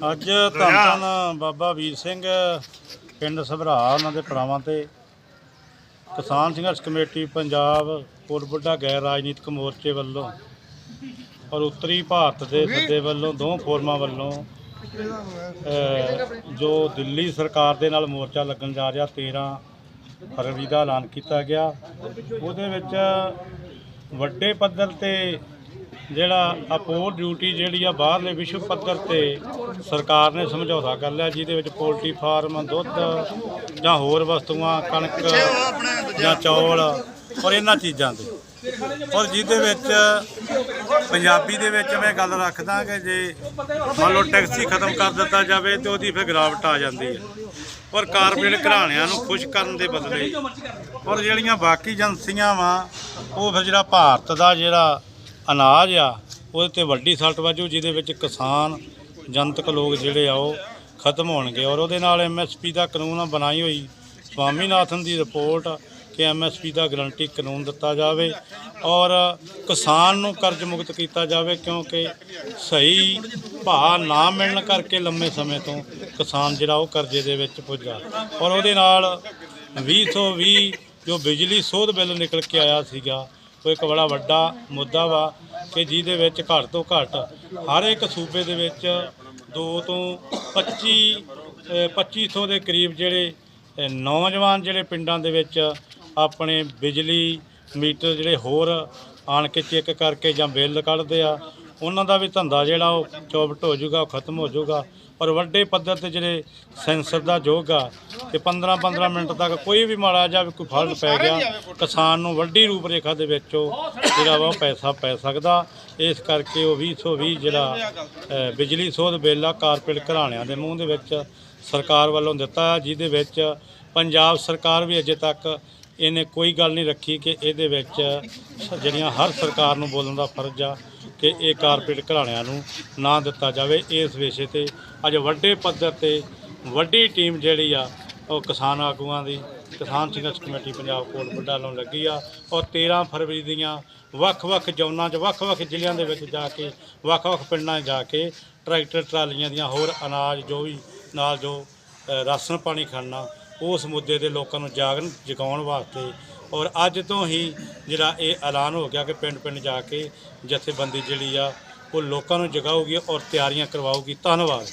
ਅੱਜ ਧੰਨ ਧੰਨ ਬਾਬਾ ਵੀਰ ਸਿੰਘ ਪਿੰਡ ਸਭਰਾ ਉਹਨਾਂ ਦੇ ਭਰਾਵਾਂ ਤੇ। ਕਿਸਾਨ ਸੰਘਰਸ਼ ਕਮੇਟੀ ਪੰਜਾਬ ਕੋਟਬੁੱਢਾ ਗੈਰ ਰਾਜਨੀਤਿਕ ਮੋਰਚੇ ਵੱਲੋਂ ਔਰ ਉੱਤਰੀ ਭਾਰਤ ਦੇ ਸੱਦੇ ਵੱਲੋਂ ਦੋ ਫੋਰਮਾਂ ਵੱਲੋਂ ਜੋ ਦਿੱਲੀ ਸਰਕਾਰ ਦੇ ਨਾਲ ਮੋਰਚਾ ਲੱਗਣ ਜਾ ਰਿਹਾ 13 ਫਰਵਰੀ ਦਾ ਐਲਾਨ ਕੀਤਾ ਗਿਆ। ਉਹਦੇ ਵਿੱਚ ਵੱਡੇ ਪੱਧਰ ਤੇ ਜਿਹੜਾ ਅਪੋਰ ਡਿਊਟੀ ਜਿਹੜੀ ਆ ਬਾਹਰਲੇ ਵਿਸ਼ਵ ਪੱਧਰ ਤੇ ਸਰਕਾਰ ਨੇ ਸਮਝੌਤਾ ਕਰ ਲਿਆ, ਜਿਹਦੇ ਵਿੱਚ ਪੋਲਟਰੀ ਫਾਰਮ, ਦੁੱਧ ਜਾਂ ਹੋਰ ਵਸਤੂਆਂ, ਕਣਕ ਜਾਂ ਚੌਲ ਔਰ ਇਹਨਾਂ ਚੀਜ਼ਾਂ ਤੇ। ਔਰ ਜਿਹਦੇ ਵਿੱਚ ਪੰਜਾਬੀ ਦੇ ਵਿੱਚ ਮੈਂ ਗੱਲ ਰੱਖਦਾ ਕਿ ਜੇ ਮੰਨ ਲਓ ਟੈਕਸੀ ਖਤਮ ਕਰ ਦਿੱਤਾ ਜਾਵੇ ਤੇ ਉਹਦੀ ਫਿਰ ਗਿਰਾਵਟ ਆ ਜਾਂਦੀ ਹੈ। ਔਰ ਕਾਰਪੋਰੇਟ ਘਰਾਣਿਆਂ ਨੂੰ ਖੁਸ਼ ਕਰਨ ਦੇ ਬਦਲੇ ਔਰ ਜਿਹੜੀਆਂ ਬਾਕੀ ਏਜੰਸੀਆਂ ਵਾ, ਉਹ ਫਿਰ ਜਿਹੜਾ ਭਾਰਤ ਦਾ ਜਿਹੜਾ ਅਨਾਜ ਆ, ਉਹਦੇ ਤੇ ਵੱਡੀ ਸੱਟ ਵੱਜੂ, ਜਿਹਦੇ ਵਿੱਚ ਕਿਸਾਨ, ਜਨਤਕ ਲੋਕ ਜਿਹੜੇ ਆ ਉਹ ਖਤਮ ਹੋਣਗੇ। ਔਰ ਉਹਦੇ ਨਾਲ ਐਮਐਸਪੀ ਦਾ ਕਾਨੂੰਨ ਬਣਾਈ ਹੋਈ, ਸਵਾਮੀਨਾਥਨ ਦੀ ਰਿਪੋਰਟ ਕਿ ਐਮਐਸਪੀ ਦਾ ਗਰੰਟੀ ਕਾਨੂੰਨ ਦਿੱਤਾ ਜਾਵੇ ਔਰ ਕਿਸਾਨ ਨੂੰ ਕਰਜ਼ ਮੁਕਤ ਕੀਤਾ ਜਾਵੇ ਕਿਉਂਕਿ ਸਹੀ ਭਾਅ ਨਾ ਮਿਲਣ ਕਰਕੇ ਲੰਮੇ ਸਮੇਂ ਤੋਂ ਕਿਸਾਨ ਜਿਹੜਾ ਉਹ ਕਰਜ਼ੇ ਦੇ ਵਿੱਚ ਪੁੱਜਾ ਔਰ ਉਹਦੇ ਨਾਲ 2020 ਜੋ ਬਿਜਲੀ ਸੋਧ ਬਿੱਲ ਨਿਕਲ ਕੇ ਆਇਆ ਸੀਗਾ ਉਹ ਇੱਕ ਬੜਾ ਵੱਡਾ ਮੁੱਦਾ ਵਾ ਕਿ ਜਿਹਦੇ ਵਿੱਚ ਘੱਟ ਤੋਂ ਘੱਟ ਹਰ ਇੱਕ ਸੂਬੇ ਦੇ ਵਿੱਚ 2 ਤੋਂ 25 ਅਹ 2500 ਦੇ ਕਰੀਬ ਜਿਹੜੇ ਨੌਜਵਾਨ ਜਿਹੜੇ ਪਿੰਡਾਂ ਦੇ ਵਿੱਚ ਆਪਣੇ ਬਿਜਲੀ, ਮੀਟਰ ਜਿਹੜੇ ਹੋਰ ਆਣ ਕੇ ਚੈੱਕ ਕਰਕੇ ਜਾਂ ਬਿੱਲ ਕੱਢਦੇ ਆ ਉਹਨਾਂ ਦਾ ਵੀ ਧੰਦਾ ਜਿਹੜਾ ਉਹ ਚੌਪਟ ਹੋ ਜਾਊਗਾ ਉਹ ਖਤਮ ਹੋ ਜਾਊਗਾ। ਔਰ ਵੱਡੇ ਪੱਧਰ ਤੇ ਜਿਹੜੇ ਸੈਂਸਰ ਦਾ ਯੁੱਗ ਆ ਕਿ 15 15 ਮਿੰਟ ਤੱਕ ਕੋਈ ਵੀ ਮਾੜਾ ਜਿਹਾ ਕੋਈ ਫਲਟ ਪੈ ਗਿਆ ਕਿਸਾਨ ਨੂੰ ਵੱਡੀ ਰੂਪ ਰੇਖਾ ਦੇ ਵਿੱਚ ਉਹ ਜਿਹੜਾ ਵਾ ਉਹ ਪੈਸਾ ਪੈ ਸਕਦਾ। ਇਸ ਕਰਕੇ ਉਹ 2020 ਜਿਹੜਾ ਬਿਜਲੀ ਸੋਧ ਬਿੱਲ ਆ ਕਾਰਪੋਰੇਟ ਘਰਾਣਿਆਂ ਦੇ ਮੂੰਹ ਦੇ ਵਿੱਚ ਸਰਕਾਰ ਵੱਲੋਂ ਦਿੱਤਾ ਹੈ, ਜਿਹਦੇ ਵਿੱਚ ਪੰਜਾਬ ਸਰਕਾਰ ਵੀ ਅਜੇ ਤੱਕ ਇਹਨੇ ਕੋਈ ਗੱਲ ਨਹੀਂ ਰੱਖੀ ਕਿ ਇਹਦੇ ਵਿੱਚ ਜਿਹੜੀਆਂ ਹਰ ਸਰਕਾਰ ਨੂੰ ਬੋਲਣ ਦਾ ਫਰਜ਼ ਆ ਕਿ ਇਹ ਕਾਰਪੋਰੇਟ ਘਰਾਣਿਆਂ ਨੂੰ ਨਾ ਦਿੱਤਾ ਜਾਵੇ। ਇਸ ਵਿਸ਼ੇ ਤੇ ਅੱਜ ਵੱਡੇ ਪੱਧਰ ਤੇ ਵੱਡੀ ਟੀਮ ਜਿਹੜੀ ਆ, ਉਹ ਕਿਸਾਨ ਆਗੂਆਂ ਦੀ, ਕਿਸਾਨ ਸੰਘਰਸ਼ ਕਮੇਟੀ ਪੰਜਾਬ ਕੋਲ ਵੱਡਾ ਲਾਉਣ ਲੱਗੀ ਆ। ਔਰ 13 ਫਰਵਰੀ ਦੀਆਂ ਵੱਖ-ਵੱਖ ਜ਼ੋਨਾਂ 'ਚ, ਵੱਖ-ਵੱਖ ਜ਼ਿਲ੍ਹਿਆਂ ਦੇ ਵਿੱਚ ਜਾ ਕੇ, ਵੱਖ-ਵੱਖ ਪਿੰਡਾਂ 'ਚ ਜਾ ਕੇ ਟਰੈਕਟਰ ਟਰਾਲੀਆਂ ਦੀਆਂ ਹੋਰ ਅਨਾਜ ਜੋ ਵੀ ਨਾਲ ਜੋ ਰਾਸ਼ਨ ਪਾਣੀ ਖੜਨਾ, ਉਸ ਮੁੱਦੇ ਦੇ ਲੋਕਾਂ ਨੂੰ ਜਾਗਰਨ ਜਗਾਉਣ ਵਾਸਤੇ ਔਰ ਅੱਜ ਤੋਂ ਹੀ ਜਿਹੜਾ ਇਹ ਐਲਾਨ ਹੋ ਗਿਆ ਕਿ ਪਿੰਡ-ਪਿੰਡ ਜਾ ਕੇ ਜਥੇਬੰਦੀ ਜਿਹੜੀ ਆ, ਉਹ ਲੋਕਾਂ ਨੂੰ ਜਗਾਊਗੀ ਔਰ ਤਿਆਰੀਆਂ ਕਰਵਾਊਗੀ। ਧੰਨਵਾਦ।